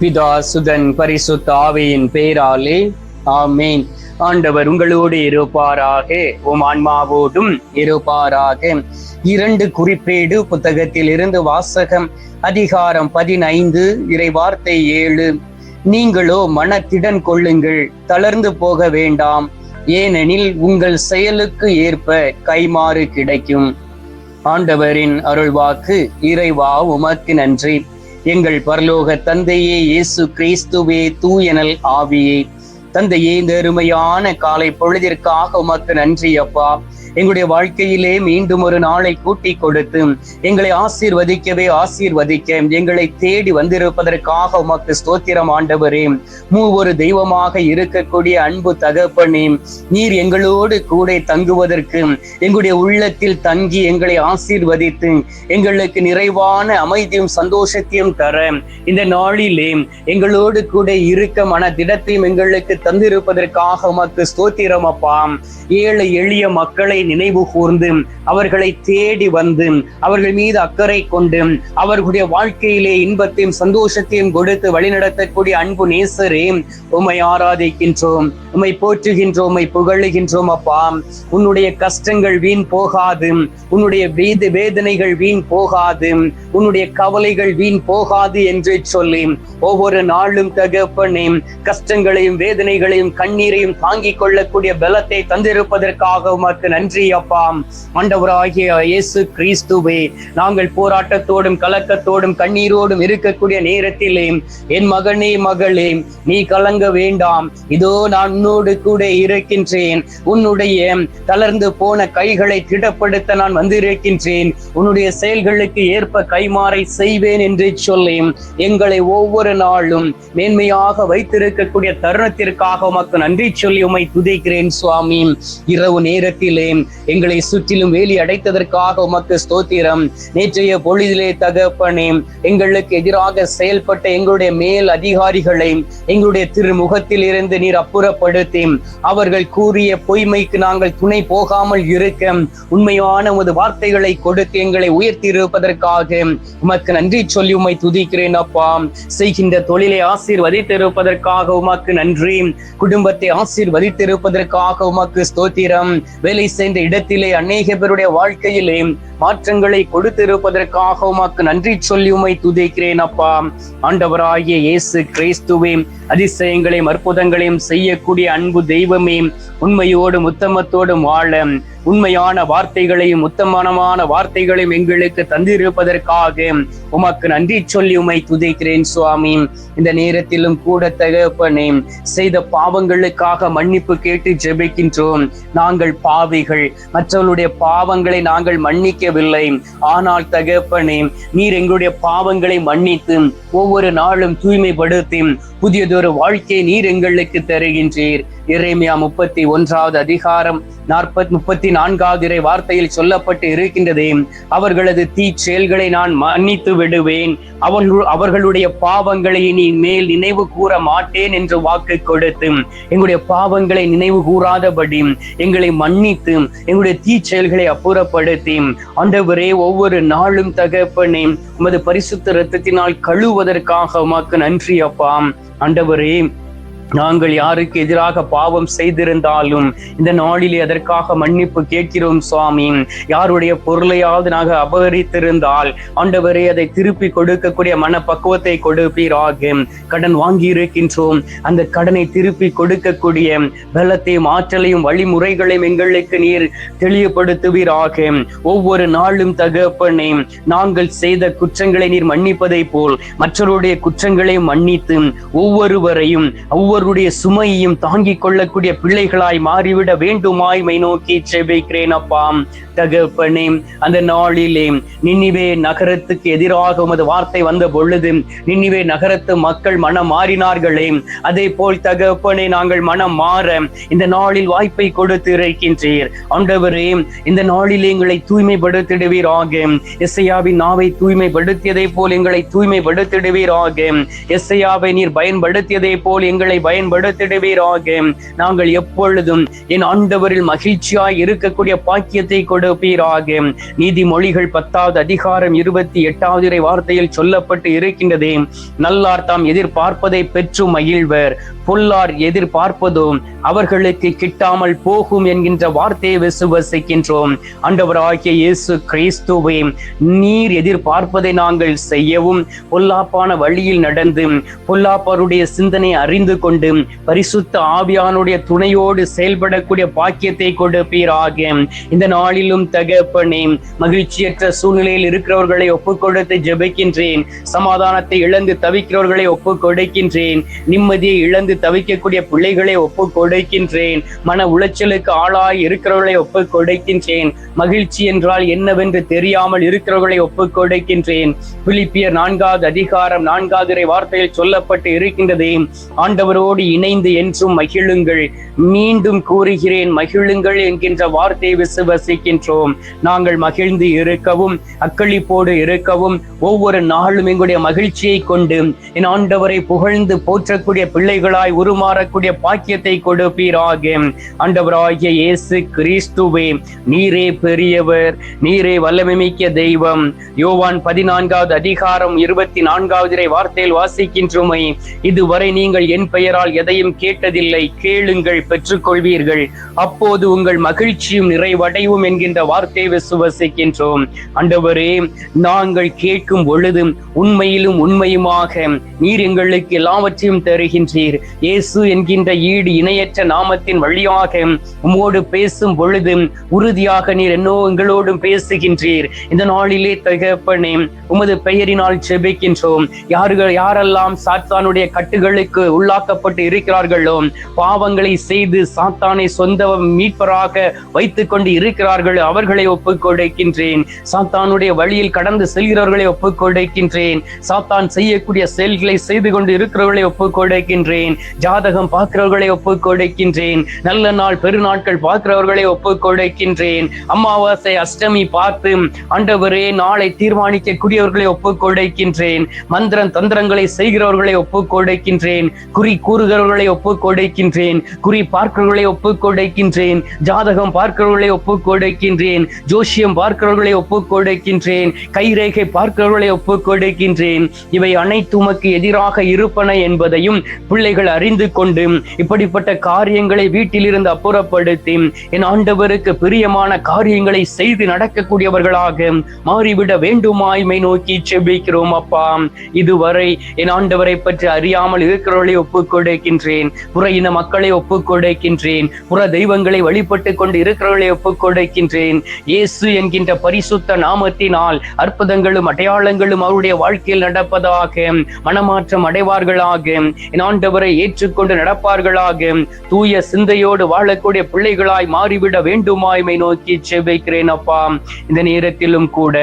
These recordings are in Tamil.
பிதா சுதன் பரிசுத்த ஆவியின் பெயராலே ஆமேன். ஆண்டவர் உங்களோடு இருப்பாராக. உம் ஆன்மாவோடும் இருப்பாராக. இரண்டு குறிப்பேடு புத்தகத்தில் இருந்து வாசகம் அதிகாரம் பதினைந்து இறை வார்த்தை ஏழு. நீங்களோ மனத்திடன் கொள்ளுங்கள் தளர்ந்து போக வேண்டாம். ஏனெனில் உங்கள் செயலுக்கு ஏற்ப கைமாறு கிடைக்கும். ஆண்டவரின் அருள்வாக்கு இறைவா உமக்கு நன்றி. எங்கள் பரலோக தந்தையே இயேசு கிறிஸ்துவே தூயனல் ஆவியே. தந்தையே இந்த அருமையான காலை பொழுதிற்காக உமக்கு நன்றி அப்பா. எங்களுடைய வாழ்க்கையிலே மீண்டும் ஒரு நாளை கூட்டி கொடுத்து எங்களை ஆசீர்வதிக்கவே ஆசீர்வதிக்க எங்களை தேடி வந்திருப்பதற்காக உமக்கு ஸ்தோத்திரம் ஆண்டவரே. மூவொரு தெய்வமாக இருக்கக்கூடிய அன்பு தகப்பனே நீர் எங்களோடு கூட தங்குவதற்கு எங்களுடைய உள்ளத்தில் தங்கி எங்களை ஆசீர்வதித்து எங்களுக்கு நிறைவான அமைதியும் சந்தோஷத்தையும் தர இந்த நாளிலே எங்களோடு கூட இருக்க மனதிடத்தையும் எங்களுக்கு தந்திருப்பதற்காக உமக்கு ஸ்தோத்திரம் அப்பா. ஏழை எளிய மக்களை நினைவு கூர்ந்து அவர்களை தேடி வந்து அவர்கள் மீது அக்கறை கொண்டு அவர்களுடைய வாழ்க்கையிலே இன்பத்தையும் சந்தோஷத்தையும் கொடுத்து வழிநடத்தக்கூடிய அன்பு நேசரே உம்மை ஆராதிக்கின்றோம் உம்மை போற்றுகின்றோம் உம்மை புகழுகின்றோம் அப்பா. உன்னுடைய கஷ்டங்கள் வீண் போகாது உன்னுடைய வீது வேதனைகள் வீண் போகாது உன்னுடைய கவலைகள் வீண் போகாது என்று சொல்லி ஒவ்வொரு நாளும் தகப்பனே கஷ்டங்களையும் வேதனைகளையும் கண்ணீரையும் தாங்கிக் கொள்ளக்கூடிய பலத்தை தந்திருப்பதற்காக உமக்கு நன்றி அப்பா. ஆண்டவராகிய இயேசு கிறிஸ்துவே நாங்கள் போராட்டத்தோடும் கலக்கத்தோடும் கண்ணீரோடும் இருக்கக்கூடிய நேரத்திலே என் மகனே மகளே நீ கலங்க வேண்டாம். இதோ நான் உன்னோடு கூட இருக்கின்றேன். உன்னுடைய தளர்ந்து போன கைகளை திடப்படுத்த நான் வந்திருக்கின்றேன். உன்னுடைய செயல்களுக்கு ஏற்ப கைமாறை செய்வேன் என்று சொல்லி எங்களை ஒவ்வொரு நாளும் மேன்மையாக வைத்திருக்கக்கூடிய தருணத்திற்காக உமக்கு நன்றி சொல்லி உம்மை துதிக்கிறேன் சுவாமி. இரவு நேரத்திலே எங்களை சுற்றிலும் வேலி அடைத்ததற்காக உமக்கு ஸ்தோத்திரம். நேற்றைய பொழுதிலே தகப்பனே எங்களுக்கு எதிராக செயல்பட்ட எங்களுடைய மேல் அதிகாரிகளை எங்களுடைய திருமுகத்தில் இருந்து நீர் அப்புறப்படுத்தி அவர்கள் கூறிய பொய்மைக்கு நாங்கள் துணை போகாமல் இருக்க உண்மையான உமது வார்த்தைகளை கொடுத்து எங்களை உயர்த்தி இருப்பதற்காக உமக்கு நன்றி சொல்லி உம்மை துதிக்கிறேன் அப்பா. செய்கின்ற தொழிலை ஆசீர்வதித்திருப்பதற்காக உமக்கு நன்றி. குடும்பத்தை ஆசீர்வதித்திருப்பதற்காக உமக்கு ஸ்தோத்திரம். வேலை இந்த இடத்திலே அநேக பேருடைய வாழ்க்கையிலே மாற்றங்களை கொடுத்திருப்பதற்காக உமக்கு நன்றி சொல்லி உமை துதிக்கிறேன் அப்பா. ஆண்டவராகிய இயேசு கிறிஸ்துவே அதிசயங்களையும் அற்புதங்களையும் செய்யக்கூடிய அன்பு தெய்வமே உண்மையோடும் உத்தமத்தோடும் வாழ உண்மையான வார்த்தைகளையும் உத்தமமான வார்த்தைகளையும் எங்களுக்கு தந்திருப்பதற்காக உமக்கு நன்றி சொல்லி உமை துதைக்கிறேன் சுவாமி. இந்த நேரத்திலும் கூட தகப்பனே செய்த பாவங்களுக்காக மன்னிப்பு கேட்டு ஜெபிக்கின்றோம். நாங்கள் பாவிகள் மற்றவர்களுடைய பாவங்களை நாங்கள் மன்னிக்க மன்னிக்கவில்லை. ஆனால் தகப்பனே நீர் எங்களுடைய பாவங்களை மன்னித்து ஒவ்வொரு நாளும் தூய்மைப்படுத்தி புதியதொரு வாழ்க்கையை நீர் எங்களுக்கு தருகின்றீர். இறைமையா முப்பத்தி ஒன்றாவது அதிகாரம் நாற்பத் முப்பத்தி நான்காவது இறை வார்த்தையில் சொல்லப்பட்டு இருக்கின்றதே. அவர்களது தீ செயல்களை நான் மன்னித்து விடுவேன். அவர்கள் அவர்களுடைய பாவங்களை இனி மேல் நினைவு கூற மாட்டேன் என்று வாக்கு கொடுத்து எங்களுடைய பாவங்களை நினைவு கூறாதபடி எங்களை மன்னித்து எங்களுடைய தீ செயல்களை அப்புறப்படுத்தி ஆண்டவரே ஒவ்வொரு நாளும் தகப்பனே உமது பரிசுத்த ரத்தத்தினால் கழுவதற்காக உமக்கு நன்றி அப்பா. ஆண்டவரே நாங்கள் யாருக்கு எதிராக பாவம் செய்திருந்தாலும் இந்த நாளிலே அதற்காக மன்னிப்பு கேட்கிறோம் சுவாமி. யாருடைய பொருளையாவது நாங்கள் அபகரித்திருந்தால் ஆண்டவரே அதை திருப்பி கொடுக்கக்கூடிய மனப்பக்குவத்தை கொடுப்பீராக. கடன் வாங்கி இருக்கின்றோம் அந்த கடனை திருப்பி கொடுக்கக்கூடிய பலத்தையும் ஆற்றலையும் வழிமுறைகளையும் எங்களுக்கு நீர் தெளிவுபடுத்துவீராக. ஒவ்வொரு நாளும் தகப்பனே நாங்கள் செய்த குற்றங்களை நீர் மன்னிப்பதை போல் மற்றவருடைய குற்றங்களை மன்னித்து ஒவ்வொருவரையும் ஒவ்வொரு ஒவ்வொருடைய சுமையையும் தாங்கிக் கொள்ளக்கூடிய பிள்ளைகளாய் மாறிவிட வேண்டுமாய் மை நோக்கி செபிக்கிறேன் அப்பாம் தகப்பனே அந்த நாளிலே நின்னிவே நகரத்துக்கு எதிராக உமது வார்த்தை வந்த பொழுது நின்னிவே நகரத்து மக்கள் மனம் மாறினார்களே. அதே போல் தகப்பனே நாங்கள் மனம் மாற இந்த நாளில் வாய்ப்பை கொடுத்து இருக்கின்றீர். ஆண்டவரே இந்த நாளில் எங்களை தூய்மைப்படுத்திடுவீராக. எஸ்ஐயாவின் நாவை தூய்மைப்படுத்தியதை போல் எங்களை தூய்மைப்படுத்திடுவீராக. எஸ்ஐயாவை நீர் பயன்படுத்தியதை போல் எங்களை பயன்படுத்திடுவீராக. நாங்கள் எப்பொழுதும் என் ஆண்டவரில் மகிழ்ச்சியாய் இருக்கக்கூடிய பாக்கியத்தை கொடுப்பீராக. நீதிமொழிகள் பத்தாவது அதிகாரம் இருபத்தி எட்டாவது இறை வார்த்தையில் சொல்லப்பட்டு இருக்கின்றதே நல்லார் தாம் எதிர்பார்ப்பதை பெற்று மகிழ்வர். பொல்லார் எதிர்பார்ப்பதும் அவர்களுக்கு கிட்டாமல் போகும் என்கின்ற வார்த்தையை விசுவசிக்கின்றோம். ஆண்டவராகிய இயேசு கிறிஸ்துவை நீர் எதிர்பார்ப்பதை நாங்கள் செய்யவும் பொல்லாப்பான வழியில் நடந்து பொல்லாப்பாருடைய சிந்தனை அறிந்து கொண்டு கொண்டு பரிசுத்த ஆவியானுடைய துணையோடு செயல்படக்கூடிய பாக்கியத்தை கொடுப்பீராக. இந்த நாளிலும் தகப்பனே மகிழ்ச்சியற்ற சூழ்நிலையில் இருக்கிறவர்களை ஒப்புக்கொடுத்து ஜெபிக்கின்றேன். சமாதானத்தை இழந்து தவிக்கிறவர்களை ஒப்புக் கொடுக்கின்றேன் நிம்மதியை இழந்து தவிக்கக்கூடிய பிள்ளைகளை ஒப்புக் கொடுக்கின்றேன் மன உளைச்சலுக்கு ஆளாய் இருக்கிறவர்களை ஒப்புக் கொடுக்கின்றேன் மகிழ்ச்சி என்றால் என்னவென்று தெரியாமல் இருக்கிறவர்களை ஒப்புக் கொடுக்கின்றேன் பிலிப்பியர் நான்காவது அதிகாரம் நான்காவது வார்த்தையில் சொல்லப்பட்டு இருக்கின்றதே ஆண்டவரோடு இணைந்து என்றும் மகிழுங்கள். மீண்டும் கூறுகிறேன் மகிழுங்கள் என்கின்ற வார்த்தை விசுவசிக்கின்றோம் நாங்கள் மகிழ்ந்து இருக்கவும் அக்களிப்போடு இருக்கவும் ஒவ்வொரு நாளும் எங்களுடைய மகிழ்ச்சியை கொண்டு என் ஆண்டவரை புகழ்ந்து போற்றக்கூடிய பிள்ளைகளாய் உருமாறக்கூடிய பாக்கியத்தை கொடுப்பீராக. ஆண்டவராகிய இயேசு கிறிஸ்துவே நீரே பெரியவர் நீரே வல்லமிக்க தெய்வம். யோவான் பதினான்காவது அதிகாரம் இருபத்தி நான்காவது வார்த்தையில் வாசிக்கின்றோமை இதுவரை நீங்கள் என் பெயர் பெயரால் எதையும் கேட்டதில்லை. கேளுங்கள் பெற்றுக்கொள்வீர்கள். அப்போது உங்கள் மகிழ்ச்சியும் நிறைவடையும் என்கின்ற வார்த்தையை விசுவசிக்கின்றோம் அண்டவரே நாங்கள் கேட்கும் பொழுது உண்மையிலும் உண்மையுமாக நீர் எங்களுக்கு எல்லாவற்றையும் தருகின்றீர். இயேசு என்கின்ற ஈடு இணையற்ற நாமத்தின் வழியாக உம்மோடு பேசும் பொழுது உறுதியாக நீர் என்னோ எங்களோடும் பேசுகின்றீர். இந்த நாளிலே தகப்பனே உமது பெயரினால் செபிக்கின்றோம் யார்கள் யாரெல்லாம் சாத்தானுடைய கட்டுகளுக்கு உள்ளாக்கப்பட்டு இருக்கிறார்களோ? பாவங்களை செய்து சாத்தானை சொந்த மீட்பராக வைத்துக் கொண்டு இருக்கிறார்கள்? அவர்களை ஒப்புக்கொடுக்கின்றேன் சாத்தானுடைய வழியில் கடந்து செல்கிறவர்களை ஒப்புக்கொடுக்கின்றேன் சாத்தான் செய்யக்கூடிய செயல்களை செய்து கொண்டு இருக்கிறவர்களை ஒப்புக்கொடுக்கின்றேன் ஜாதகம் பார்க்கிறவர்களை ஒப்புக்கொடுக்கின்றேன் நல்ல நாள் பெருநாட்கள் பார்க்கிறவர்களை ஒப்புக்கொடுக்கின்றேன் அமாவாசை அஷ்டமி பார்த்து ஆண்டவரே நாளை தீர்மானிக்க கூடியவர்களை ஒப்புக்கொடுக்கின்றேன் மந்திரம் தந்திரங்களை செய்கிறவர்களை ஒப்புக்கொடுக்கின்றேன் குறி கூறுகிறவர்களை ஒப்புக் கொடுக்கின்றேன் குறி பார்க்கிறவர்களை ஒப்புக் கொடுக்கின்றேன் ஜாதகம் பார்க்கிறவர்களை ஒப்புக் கொடுக்கின்றேன் ஜோசியம் பார்க்கிறவர்களை ஒப்புக் கொடுக்கின்றேன் கைரேகை பார்க்கிறவர்களை ஒப்புக் கொடுக்கின்றேன் இவை அனைத்து உமக்கு எதிராக இருப்பன என்பதையும் பிள்ளைகள் அறிந்து கொண்டு இப்படிப்பட்ட காரியங்களை வீட்டிலிருந்து அப்புறப்படுத்தி என் ஆண்டவருக்கு பிரியமான காரியங்களை செய்து நடக்கக்கூடியவர்களாக மாறிவிட வேண்டுமாய்மை நோக்கி செபிக்கிறோம் அப்பா. இதுவரை என் ஆண்டவரை பற்றி அறியாமல் இருக்கிறவர்களை ஒப்புக் கொடுக்கின்றேன் புற இன மக்களை ஒப்புக் கொடுக்கின்றேன் புற தெய்வங்களை வழிபட்டு கொண்டு இருக்கிறவர்களை ஒப்புக் கொடுக்கின்றேன் இயேசு என்கின்ற பரிசுத்த நாமத்தினால் அற்புதங்களும் அடையாளங்களும் அவருடைய வாழ்க்கையில் நடப்பதாக மனமாற்றம் அடைவார்களாக என் ஆண்டவரை ஏற்றுக்கொண்டு நடப்பார்களாக தூய சிந்தையோடு வாழக்கூடிய பிள்ளைகளாய் மாறிவிட வேண்டுமாய்மை நோக்கி செபிக்கிறேன் அப்பா. இந்த நேரத்திலும் கூட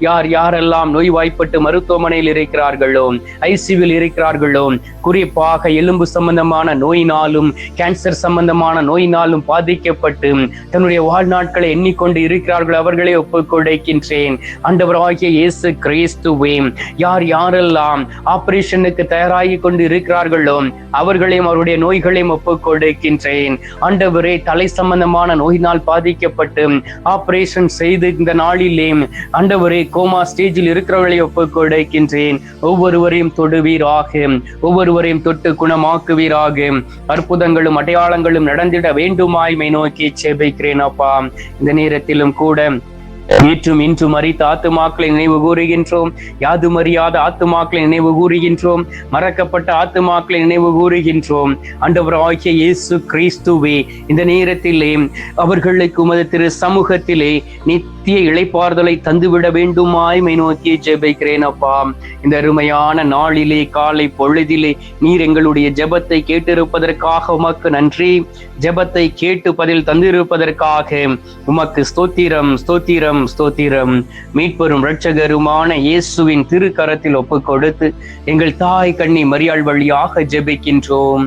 யார் யாரெல்லாம் நோய்வாய்ப்பட்டு மருத்துவமனையில் இருக்கிறார்களோ ஐசியூவில் இருக்கிறார்களோ குறிப்பாக எலும்பு சம்பந்தமான நோயினாலும் கேன்சர் சம்பந்தமான நோயினாலும் பாதிக்கப்பட்டு தன்னுடைய வாழ்நாட்களை எண்ணிக்கொண்டு இருக்கிறார்கள் அவர்களை ஒப்புக்கொடைக்கின்றேன். ஆண்டவராகிய இயேசு கிறிஸ்துவே யார் யாரெல்லாம் ஆபரேஷனுக்கு தயாராகி கொண்டு இருக்கிறார்களோ அவர்களையும் அவருடைய நோய்களையும் ஒப்புக்கொடுக்கின்றேன். ஆண்டவரே தலை சம்பந்தமான நோயினால் பாதிக்கப்பட்டு ஆபரேஷன் செய்து இந்த நாளிலே ஆண்டவரே கோமா ஸ்டேஜில் இருக்கிறவர்களை ஒப்புக்கொடுக்கின்றேன். ஒவ்வொருவரையும் தொடுவீராக. ஒவ்வொருவரையும் தொட்டு குணமாக்குவீராக அற்புதங்களும் அடையாளங்களும் நடந்திட வேண்டுமாய் மை நோக்கி செபிக்கிறேன் அப்பா. இந்த நேரத்திலும் கூட நேற்றும் இன்றும் அறித்த ஆத்துமாக்களை நினைவு கூறுகின்றோம். யாதும் அறியாத ஆத்துமாக்களை நினைவு கூறுகின்றோம். மறக்கப்பட்ட ஆத்துமாக்களை நினைவு கூறுகின்றோம். ஆண்டவராகிய இயேசு கிறிஸ்துவே இந்த நேரத்திலே அவர்களுக்கு உமது திரு சமூகத்திலே நீ நித்திய இளைப்பாறுதலை தந்துவிட வேண்டுமாய் மை நோக்கி ஜெபிக்கிறேன் அப்பா. இந்த அருமையான நாளிலே காலை பொழுதிலே நீர் எங்களுடைய ஜெபத்தை கேட்டிருப்பதற்காக உமக்கு நன்றி. ஜெபத்தை கேட்டு பதில் தந்திருப்பதற்காக உமக்கு ஸ்தோத்திரம் ஸ்தோத்திரம் ஸ்தோத்திரம். மீட்பெரும் இரட்சகருமான இயேசுவின் திருக்கரத்தில் ஒப்புக்கொடுத்து எங்கள் தாய் கண்ணி மரியாள் வழியாக ஜெபிக்கின்றோம்.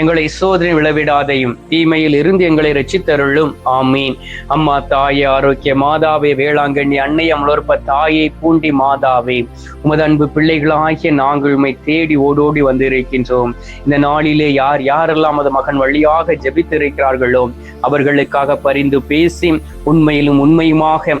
எங்களை சோதனை விளவிடாதையும் தீமையில் இருந்து எங்களை ரட்சித்தருளும் ஆமீன். அம்மா தாயே ஆரோக்கிய மாதாவே வேளாங்கண்ணி அன்னை அமலோற்ப தாயை பூண்டி மாதாவே உமது அன்பு பிள்ளைகளாகிய நாங்கள் உண்மை தேடி ஓடோடி வந்திருக்கின்றோம். இந்த நாளிலே யார் யாரெல்லாம் அது மகன் வழியாக ஜெபித்திருக்கிறார்களோ அவர்களுக்காக பரிந்து பேசி உண்மையிலும் உண்மையுமாக